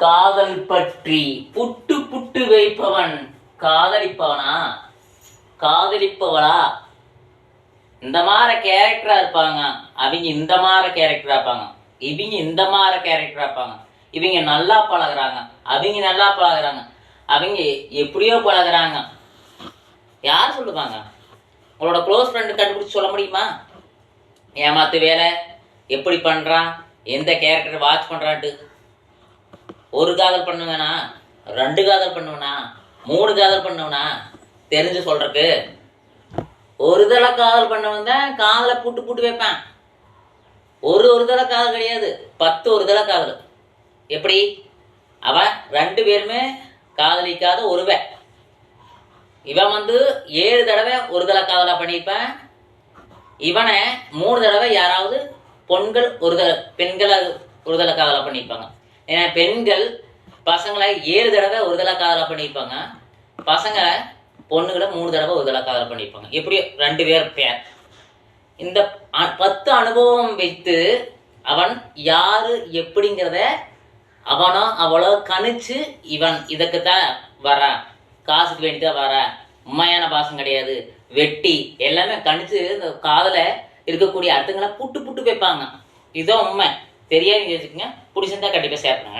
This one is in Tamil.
காதல் பற்றி புட்டு புட்டு வைப்பவன் காதலிப்பவனா? காதலிப்பவளா? இந்த மாதிரி கேரக்டரா இருப்பாங்க. அவங்க இந்த மாதிரி கேரக்டரா இருப்பாங்க. இவங்க இந்த மாதிரி கேரக்டரா இருப்பாங்க. இவங்க நல்லா பழகுறாங்க. அவங்க நல்லா பழகுறாங்க. அவங்க எப்படியோ பழகுறாங்க. யார் சொல்லுவாங்க? உங்களோட க்ளோஸ் ஃப்ரெண்டு கண்டுபிடிச்சி சொல்ல முடியுமா? ஏமாத்து வேலை? எப்படி பண்ணுறான் எந்த கேரக்டர் வாட்ச் பண்ணுறான்ட்டு ஒரு காதல் பண்ணுவேனா? ரெண்டு காதல் பண்ணுவேனா? மூணு காதல் பண்ணுவேனா? தெரிஞ்சு சொல்றக்கு ஒரு தடவை காதல் பண்ணவன் தான் காதலை பூட்டு பூட்டு வைப்பேன். ஒரு ஒரு தடவை காதல் கிடையாது. பத்து ஒரு தடவை காதல். எப்படி? அவன் ரெண்டு பேருமே காதலிக்காத ஒருவன். இவன் வந்து ஏழு தடவை ஒரு தடவை காதலா பண்ணிப்பேன் இவனை மூணு தடவை யாராவது பெண்கள் ஒரு தடவை பெண்களை ஒரு தடவை காதலா பண்ணியிருப்பாங்க. ஏன்னா பெண்கள் பசங்களை ஏழு தடவை ஒரு தடவை காதலா பண்ணியிருப்பாங்க. பசங்க பொண்ணுகளை மூணு தடவை ஒரு தடவை காதல் பண்ணியிருப்பாங்க. எப்படியோ ரெண்டு பேர் பேர் இந்த பத்து அனுபவம் வைத்து அவன் யாரு எப்படிங்கிறத அவனோ அவளோ கணிச்சு இவன் இதுக்குத்தான் வரான் காசுக்கு வேண்டி தான் வரான் உண்மையான பாசம் கிடையாது. வெட்டி எல்லாமே கணிச்சு இந்த காதல இருக்கக்கூடிய அர்த்தங்களை புட்டு புட்டு வைப்பாங்க. இதுதான் உண்மை. தெரியாது வச்சுக்கோங்க பிடிச்சிருந்தா கண்டிப்பா ஷேர் பண்ணுங்க